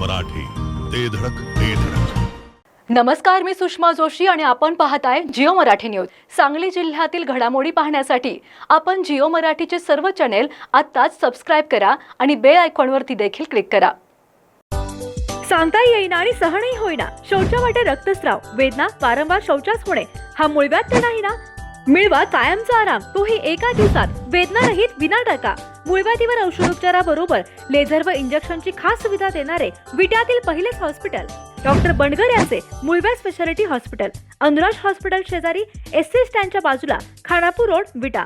मराठी. ते धडक ते धडक. नमस्कार मी सुषमा जोशी आणि आपण पाहताय जिओ मराठी न्यूज. सांगली जिल्ह्यातील घडामोडी पाहण्यासाठी आपण जिओ मराठीचे सर्व चॅनेल आत्ताच सबस्क्राईब करा आणि बेल आयकॉनवरती देखील क्लिक करा. सांगता येईना आणि सहनही होईना. शौचा वाटे रक्तस्राव वेदना वारंवार शौचास होणे हा मुळव्याध तर नाही ना? मिळवा कायमचा आराम. तोही एका दिवसात. वेदना रहित विना टाका मुळव्याधीवर औषधोपचाराबरोबर लेझर व इंजेक्शनची खास सुविधा देणारे विट्यातील पहिलेच हॉस्पिटल. डॉक्टर बंडगर यांचे मुळव्या स्पेशालिटी हॉस्पिटल. अनुराज हॉस्पिटल शेजारी एस सी स्टँडच्या बाजूला खानापूर रोड विटा.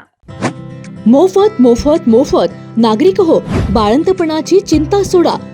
मोफत मोफत मोफत. नागरिक हो बाळंतपणाची चिंता सोडा.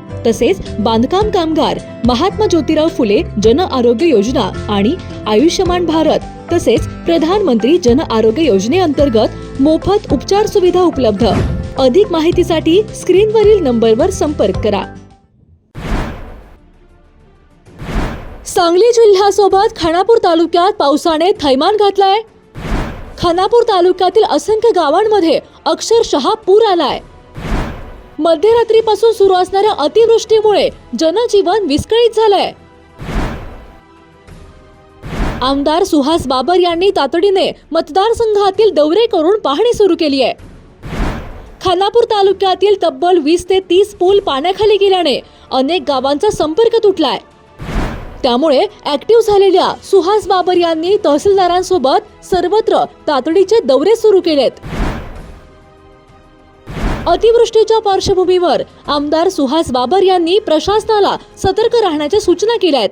तसेच बांधकाम कामगार महात्मा ज्योतिराव फुले जन आरोग्य योजना आणि आयुष्यमान भारत तसेच प्रधानमंत्री जन आरोग्य योजनेअंतर्गत मोफत उपचार सुविधा उपलब्ध. अधिक माहितीसाठी स्क्रीनवरील नंबरवर संपर्क करा. सांगली जिल्ह्यासोबत खानापूर तालुक्यात पावसाने थैमान घातलाय. खानापूर तालुक्यातील असंख्य गावांमध्ये अक्षरशः पूर आलाय. मध्यरात्रीपासून सुरू असणाऱ्या अतिवृष्टीमुळे जनजीवन विस्कळीत झालंय. आमदार सुहास बाबर यांनी तातडीने मतदारसंघातील दौरे करून पाहणी सुरू केली आहे. खानापूर तालुक्यातील तब्बल वीस ते तीस पूल पाण्याखाली गेल्याने अनेक गावांचा संपर्क तुटलाय. त्यामुळे ऍक्टिव्ह झालेल्या सुहास बाबर यांनी तहसीलदारांसोबत सर्वत्र तातडीचे दौरे सुरू केलेत. अतिवृष्टीच्या पार्श्वभूमीवर आमदार सुहास बाबर यांनी प्रशासनाला सतर्क राहण्याच्या सूचना केल्या आहेत.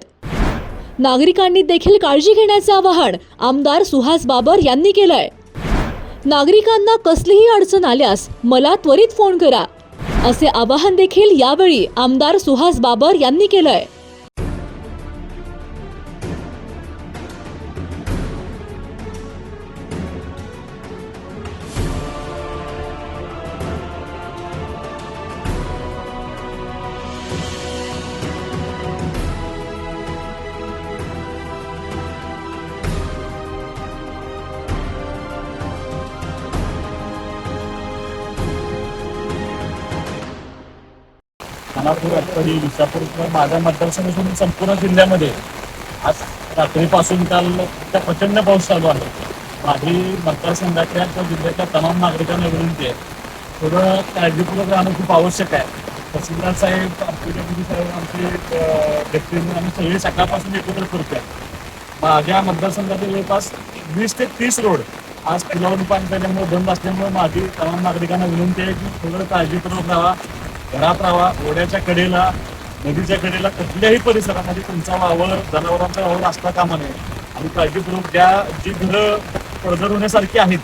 नागरिकांनी देखील काळजी घेण्याचे आवाहन आमदार सुहास बाबर यांनी केलंय. नागरिकांना कसलीही अडचण आल्यास मला त्वरित फोन करा असे आवाहन देखील यावेळी आमदार सुहास बाबर यांनी केलंय. खानापूर अटपडी विसापूर माझ्या मतदारसंघ सोडून संपूर्ण जिल्ह्यामध्ये आज रात्रीपासून काल त्या प्रचंड पाऊस चालू आहे. माझी मतदारसंघातल्या किंवा जिल्ह्याच्या तमाम नागरिकांना विनंती आहे. थोडं काळजीपूर्वक राहणं खूप आवश्यक आहे. तहसीलदार साहेब आमचे डेप्युटी साहेब आमचे व्यक्ती आम्ही सगळे सकाळपासून एकत्र करतोय. माझ्या मतदारसंघातील जवळपास वीस ते तीस रोड आज पुलावरून पाणी पेल्यामुळे बंद असल्यामुळे माझी तमाम नागरिकांना विनंती आहे की थोडं काळजीपूर्वक राहा. घरात राहा ओढ्याच्या कडेला नदीच्या कडेला कुठल्याही परिसरामध्ये तुमचा वावर जनावरांचा वावर असता कामा नये आणि काळजीपूर्वक ज्या जी घरं पडझड होण्यासारखी आहेत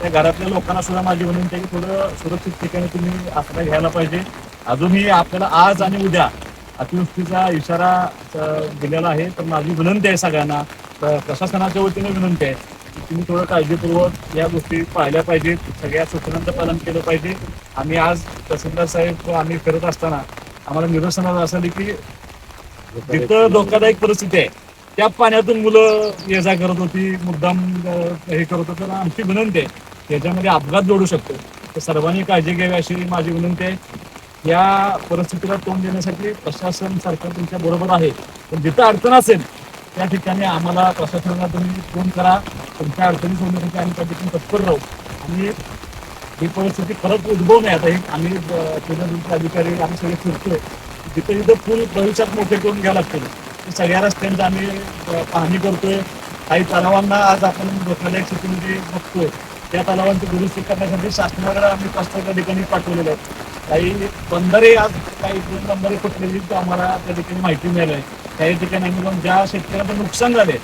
त्या घरातल्या लोकांना सुद्धा माझी विनंती आहे की थोडं सुरक्षित ठिकाणी तुम्ही आश्रय घ्यायला पाहिजे. अजूनही आपल्याला आज आणि उद्या अतिवृष्टीचा इशारा दिलेला आहे तर माझी विनंती आहे सगळ्यांना. प्रशासनाच्या वतीने विनंती आहे. तुम्ही थोडं काळजीपूर्वक या गोष्टी पाहिल्या पाहिजेत सगळ्या सूचनांचं पालन केलं पाहिजे. आम्ही आज तहसीलदार साहेब आम्ही करत असताना आम्हाला निदर्शनाला असं आलं की जिथं धोकादायक परिस्थिती आहे त्या पाण्यातून मुलं ये जा करत होती मुद्दाम हे करत होतं. आमची विनंती आहे याच्यामध्ये अपघात जोडू शकतो. तर सर्वांनी काळजी घ्यावी अशी माझी विनंती आहे. या परिस्थितीला तोंड देण्यासाठी प्रशासन सरकार तुमच्या बरोबर आहे. पण जिथं अडचण असेल त्या ठिकाणी आम्हाला प्रशासनाला तुम्ही फोन करा. तुमच्या अडचणी सोडण्यासाठी आम्ही त्या ठिकाणी तत्पर राहू. आणि ही परिस्थिती परत उद्भवू नये. आता हे आम्ही अ, अधिकारी आम्ही सगळे फिरतोय. जिथे जिथे पूल भविष्यात मोठे करून घ्यावं लागतील. ते सगळ्या रस्त्यांचं आम्ही पाहणी करतोय. काही तलावांना आज आपण धोकादायक शेतीमध्ये म्हणजे बघतोय. त्या तलावांची दुरुस्ती करण्यासाठी शासनाकडे आम्ही प्रस्ताव त्या ठिकाणी पाठवलेले आहेत काही बंदरे आज काही दोन बंदरे फुटलेली आम्हाला त्या ठिकाणी माहिती मिळाली आहे. काही ठिकाणी आम्ही जाऊन ज्या शेतकऱ्यांचं नुकसान झाले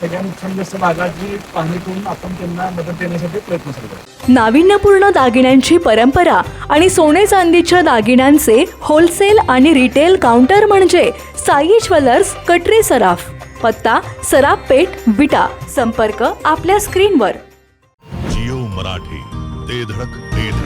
सगळ्या नुकसानग्रस्त भागाची पाहणी करून आपण त्यांना मदत देण्यासाठी प्रयत्न करतो नाविन्यपूर्ण दागिन्यांची परंपरा आणि सोने चांदीच्या दागिन्यांचे होलसेल आणि रिटेल काउंटर म्हणजे साई ज्वेलर्स कटरे सराफ पत्ता सराफ पेठ विटा संपर्क आपल्या स्क्रीनवर जिओ मराठी ते धडक ते धडक.